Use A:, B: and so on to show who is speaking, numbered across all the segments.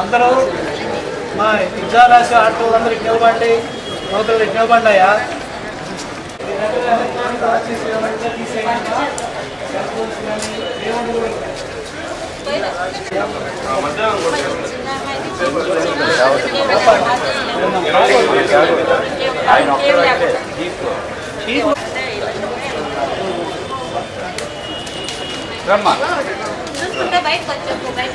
A: అందరూ మా ఎగ్జామ్ రాసి ఆటో అందరూ నిలబండి నౌకలు ఇటు నిలబండాయా
B: రమ్మా
C: బయటకు బయట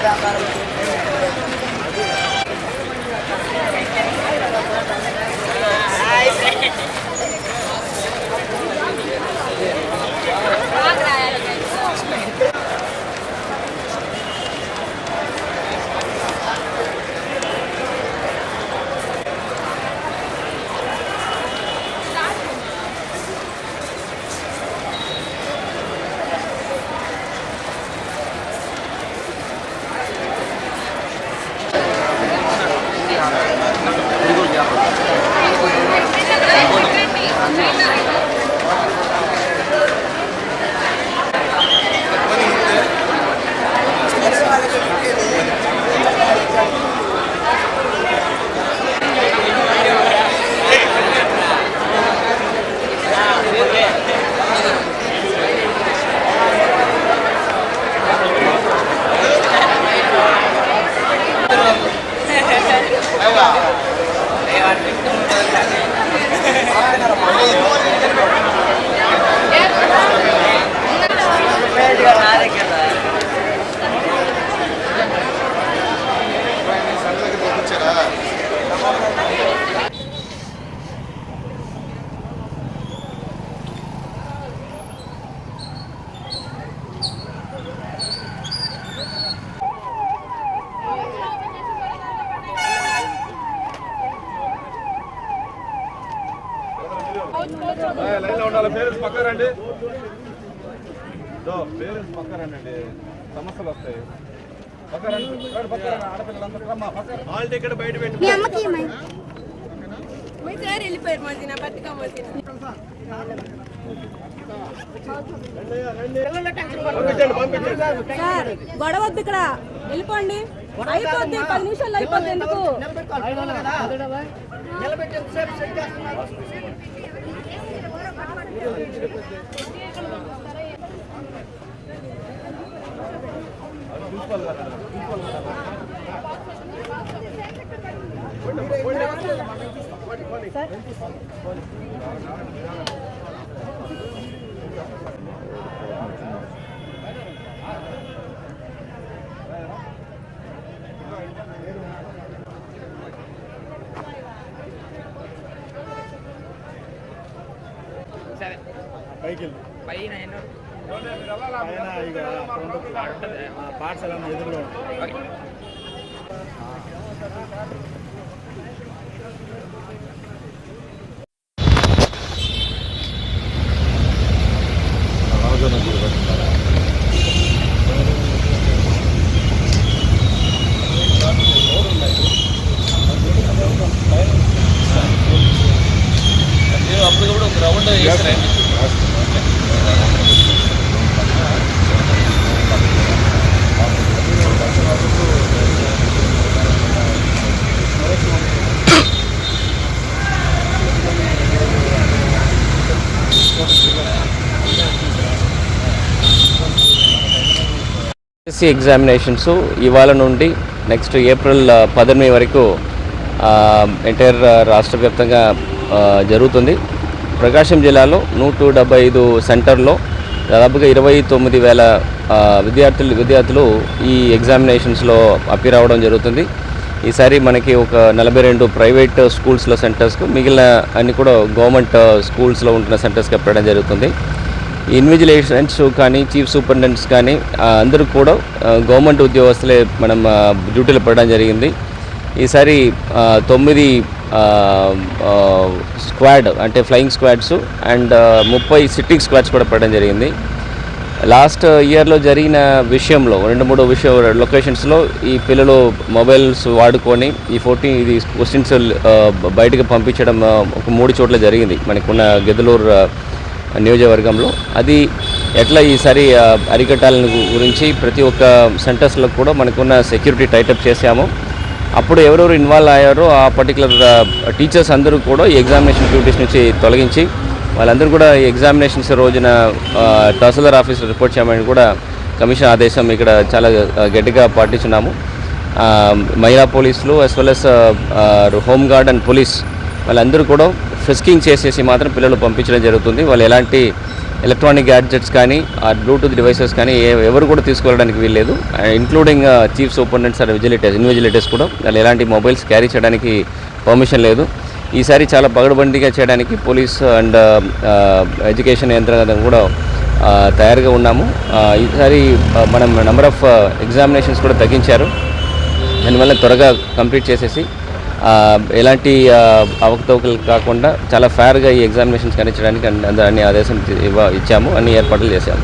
D: about
B: that. ఉండాలి పేరెంట్స్ పక్క రండి. దో పేరెంట్స్ పక్క రండి సమస్యలు వస్తాయి. హాల్ టికెట్ బయట పెట్టి.
E: వెళ్ళిపోయారు మధ్యన బతుకమ్మ సార్ గొడవద్దు ఇక్కడ. వెళ్ళిపోండి. అయిపోద్ది పది నిమిషాలు అయిపోద్ది ఎందుకు? seven.
F: పైన ఎన్నో
A: పాఠశాల ఎదురుగా
G: ఎస్ఎస్సి ఎగ్జామినేషన్స్ ఇవాళ నుండి నెక్స్ట్ ఏప్రిల్ పద్దెనిమిది వరకు ఎంటైర్ రాష్ట్ర వ్యాప్తంగా జరుగుతుంది. ప్రకాశం జిల్లాలో నూట డెబ్బై ఐదు సెంటర్లో దాదాపుగా ఇరవై తొమ్మిది వేల విద్యార్థులు విద్యార్థులు ఈ ఎగ్జామినేషన్స్లో అప్పీర్ అవ్వడం జరుగుతుంది. ఈసారి మనకి ఒక నలభై రెండు ప్రైవేట్ స్కూల్స్లో సెంటర్స్కు మిగిలిన అన్ని కూడా గవర్నమెంట్ స్కూల్స్లో ఉంటున్న సెంటర్స్కి పెట్టడం జరుగుతుంది. ఇన్విజిలేషన్స్ కానీ చీఫ్ సూపరింటెండెంట్స్ కానీ అందరూ కూడా గవర్నమెంట్ ఉద్యోగస్తులే మనం డ్యూటీలో డ్యూటీలు జరిగింది. ఈసారి తొమ్మిది స్క్వాడ్ అంటే ఫ్లయింగ్ స్క్వాడ్స్ అండ్ ముప్పై సిట్టింగ్ స్క్వాడ్స్ కూడా పడడం జరిగింది. లాస్ట్ ఇయర్లో జరిగిన విషయంలో రెండు మూడు విషయం లొకేషన్స్లో ఈ పిల్లలు మొబైల్స్ వాడుకొని ఈ ఫోర్టీన్ ఇది క్వశ్చన్స్ బయటకు పంపించడం ఒక మూడు చోట్ల జరిగింది. మనకున్న గెదలూరు నియోజకవర్గంలో. అది ఎట్లా ఈసారి అరికట్టాలని గురించి ప్రతి ఒక్క సెంటర్స్లో కూడా మనకున్న సెక్యూరిటీ టైటప్ చేశాము. అప్పుడు ఎవరెవరు ఇన్వాల్వ్ అయ్యారో ఆ పర్టికులర్ టీచర్స్ అందరూ కూడా ఈ ఎగ్జామినేషన్ డ్యూటీస్ నుంచి తొలగించి వాళ్ళందరూ కూడా ఎగ్జామినేషన్స్ రోజున తహసీల్దార్ ఆఫీస్ రిపోర్ట్ చేయమని కూడా కమిషన్ ఆదేశం ఇక్కడ చాలా గట్టిగా పాటించున్నాము. మహిళా పోలీసులు as well as home guard and police వాళ్ళందరూ కూడా ఫ్రిస్కింగ్ చేసేసి మాత్రం పిల్లలు పంపించడం జరుగుతుంది. వాళ్ళు ఎలాంటి ఎలక్ట్రానిక్ గ్యాడ్జెట్స్ కానీ ఆ బ్లూటూత్ డివైసెస్ కానీ ఏ- ఎవరు కూడా తీసుకెళ్ళడానికి వీల్లేదు. Including chief superintendents and vigilators invigilators కూడా. వాళ్ళు ఎలాంటి మొబైల్స్ క్యారీ చేయడానికి పర్మిషన్ లేదు. ఈసారి చాలా పగడబండిగా చేయడానికి పోలీస్ అండ్ ఎడ్యుకేషన్ యంత్రాంగం కూడా తయారుగా ఉన్నాము. ఈసారి మనం నెంబర్ ఆఫ్ ఎగ్జామినేషన్స్ కూడా తగ్గించారు. దానివల్ల త్వరగా కంప్లీట్ చేసేసి ఎలాంటి అవకతవకలు కాకుండా చాలా ఫేర్గా ఈ ఎగ్జామినేషన్స్ కనిపించడానికి అన్ని ఆదేశం ఇవ్వ ఇచ్చాము అన్ని ఏర్పాట్లు చేశాము.